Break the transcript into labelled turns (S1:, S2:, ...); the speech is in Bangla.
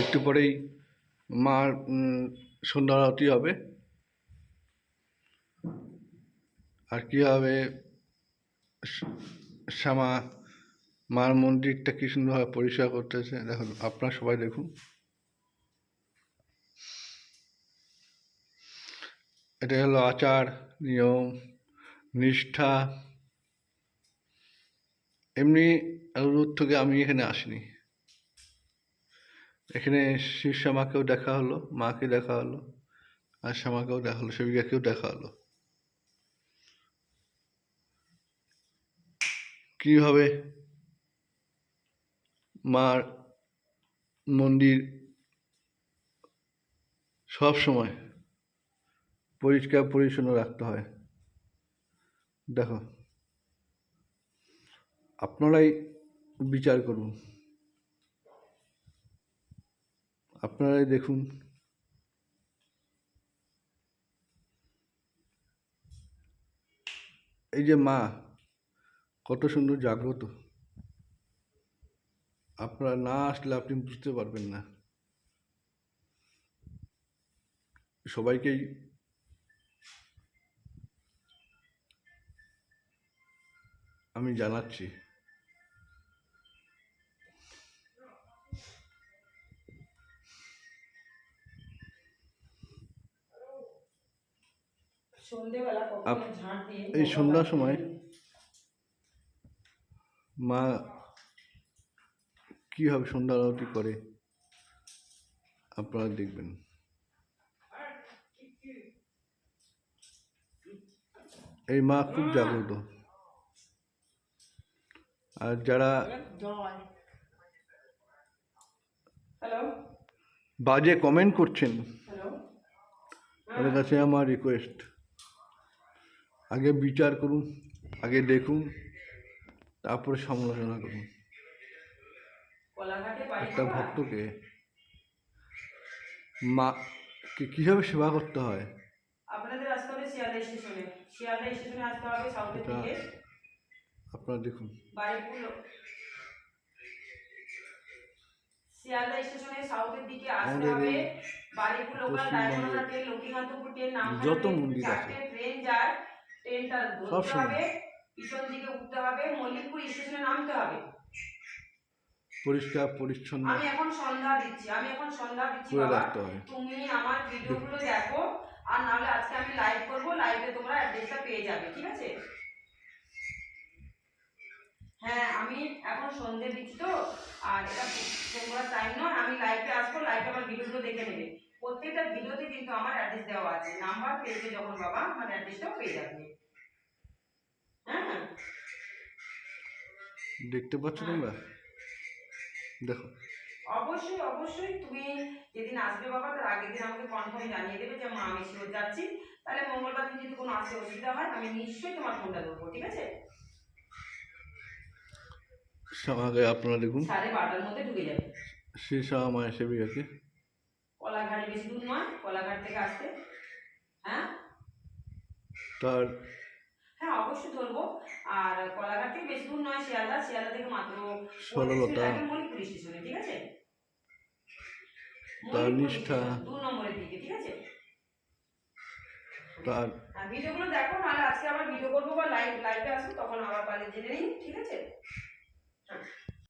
S1: একটু পরেই মার উম, সন্ধ্যা আরতি হবে। আর কীভাবে শ্যামা মার মন্দিরটা কি সুন্দরভাবে পরিষ্কার করতেছে? দেখুন আপনারা সবাই দেখুন। এটা হলো আচার নিয়ম নিষ্ঠা। এমনি দূর থেকে আমি এখানে আসিনি। এখানে শিব শ্যামাকেও দেখা হলো, মাকে দেখা হলো, আর শ্যামাকেও দেখা হলো, সেবিকাকেও দেখা হলো। কীভাবে মার মন্দির সব সময় পরিষ্কার পরিচ্ছন্ন রাখতে হয়? দেখো। আপনারাই বিচার করুন। আপনারাই দেখুন। এই যে মা, কত সুন্দর জাগ্রত। আপনারা না আসলে আপনি বুঝতে পারবেন না। সবাইকেই আমি জানাচ্ছি। এই সন্ধ্যার সময় মা কীভাবে সন্ধ্যা আরতি করে আপনারা দেখবেন। এই মা খুব জাগ্রত। আর যারা বাজে কমেন্ট করছেন তাদের কাছে আমার রিকোয়েস্ট আগে বিচার করুন আগে দেখুন তারপরে সমালোচনা করুন। একটা ভক্তকে মা কে কীভাবে সেবা করতে হয়? আপনারা দেখুন।
S2: শিয়ালদা স্টেশনে সাউথের দিকে আসতে হবে। Baruipur local Diamond train Lakshmikantapur নাম
S1: যত মন্দির আছে,
S2: ট্রেনটা ধরতে হবে পিছন দিকে উঠতে হবে মল্লিকপুর স্টেশনে নামতে হবে।
S1: পরিষ্কার পরিচ্ছন্ন।
S2: আমি এখন সন্ধ্যা দিচ্ছি আমি এখন সন্ধ্যা দিচ্ছি তুমি আমার ভিডিওগুলো দেখো আর নাহলে আজকে আমি লাইভ করব লাইভে তোমরা অ্যাড্রেসটা পেয়ে যাবে ঠিক আছে? হ্যাঁ আমি এখন সন্ধে দিচ্ছি তো আর এটা তোমরা টাইম নয় আমি লাইভে আসব লাইভে আমার ভিডিওগুলো দেখে নেবে। প্রত্যেকটা ভিডিওতে কিন্তু আমার অ্যাড্রেস দেওয়া আছে। নাম্বার পেয়েছে যখন বাবা আমার অ্যাড্রেসটাও পেয়ে যাবে। হ্যাঁ?
S1: দেখতে পাচ্ছ তোমরা? দেখো।
S2: অবশ্যই অবশ্যই তুমি যেদিন আসবে বাবা তার আগের দিন আমাকে কনফার্ম জানিয়ে দেবে যে মা আমি শিওর যাচ্ছি। তাহলে মঙ্গলবার দিন যদি কোনো আসতে অসুবিধা হয় আমি নিশ্চয়ই তোমার ফোনটা ধরবো ঠিক আছে?
S1: আপনারা দেখুন।
S2: সাড়ে বারোটার মধ্যে ঢুকে যাবে।
S1: শ্রী শ্যামা মায়ের সেবিকাকে
S2: কলাঘাটে বেশি দূর নয় কলাঘাট থেকে আসতে। হ্যাঁ?
S1: তার
S2: হ্যাঁ অবশ্যই ধরবো। আর কলাঘাট থেকে বেশি দূর নয় শিয়ালদা। শিয়ালদা থেকে মাত্র
S1: সরলতা।
S2: মণিপুর স্টেশনে ঠিক আছে?
S1: তার নিষ্ঠা।
S2: দু নম্বরের দিকে ঠিক আছে?
S1: তার
S2: আর ভিডিওগুলো দেখো নাহলে আজকে আবার ভিডিও করব বা লাইভ লাইভে আসব তখন আবার পালে জেনে নিই ঠিক আছে?